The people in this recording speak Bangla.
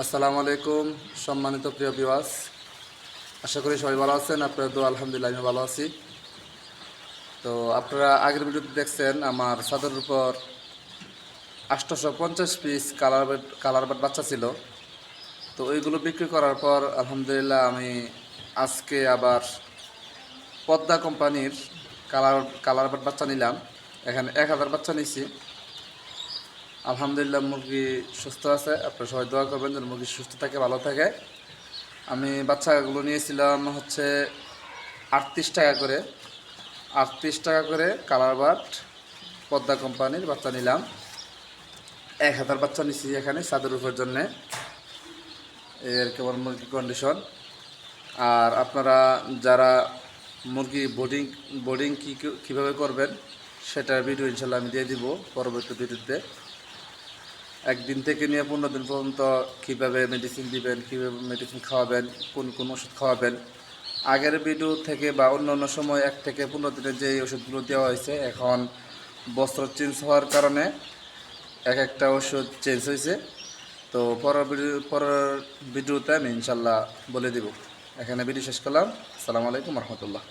আসসালামু আলাইকুম, সম্মানিত প্রিয় বিওয়াস আশা করি সবাই ভালো আছেন আপনারা তো আলহামদুলিল্লাহ আমি ভালো আছি। তো আপনারা আগের ভিডিওতে দেখছেন, আমার ছাদের উপর আটশোশো পঞ্চাশ পিস কালার বাট কালার বাট বাচ্চা ছিল। তো ওইগুলো বিক্রি করার পর, আলহামদুলিল্লাহ, আমি আজকে আবার পদ্মা কোম্পানির কালার কালার বাট বাচ্চা নিলাম। এখানে এক হাজার বাচ্চা নিছি আলহামদুলিল্লাহ, মুরগি সুস্থ আছে। আপনারা সবাই দোয়া করবেন যেন মুরগি সুস্থ থাকে, ভালো থাকে। আমি বাচ্চাগুলো নিয়েছিলাম হচ্ছে আটত্রিশ টাকা করে। আটত্রিশ টাকা করে কালার বাট পদ্মা কোম্পানির বাচ্চা নিলাম। এক হাজার বাচ্চা নিছি এখানে সাদের উপর জন্যে। এর কেমন মুরগি কন্ডিশন আর আপনারা যারা মুরগি বোর্ডিং বোর্ডিং কী কীভাবে করবেন, সেটার ভিডিও ইনশাল্লাহ আমি দিয়ে দিব পরবর্তী ভিডিওতে একদিন থেকে নিয়ে পনেরো দিন পর্যন্ত কীভাবে মেডিসিন দিবেন, কীভাবে মেডিসিন খাওয়াবেন, কোন কোন ওষুধ খাওয়াবেন। আগের ভিডিও থেকে বা অন্য অন্য সময় এক থেকে পনেরো দিনের যে ওষুধগুলো দেওয়া হয়েছে, এখন বস্ত্র চেঞ্জ হওয়ার কারণে এক একটা ওষুধ চেঞ্জ হয়েছে। তো পরের ভিডিও পরের ভিডিওতে আমি ইনশাল্লাহ বলে দিব। এখানে ভিডিও শেষ করলাম। আসসালামু আলাইকুম রহমতুল্লাহ।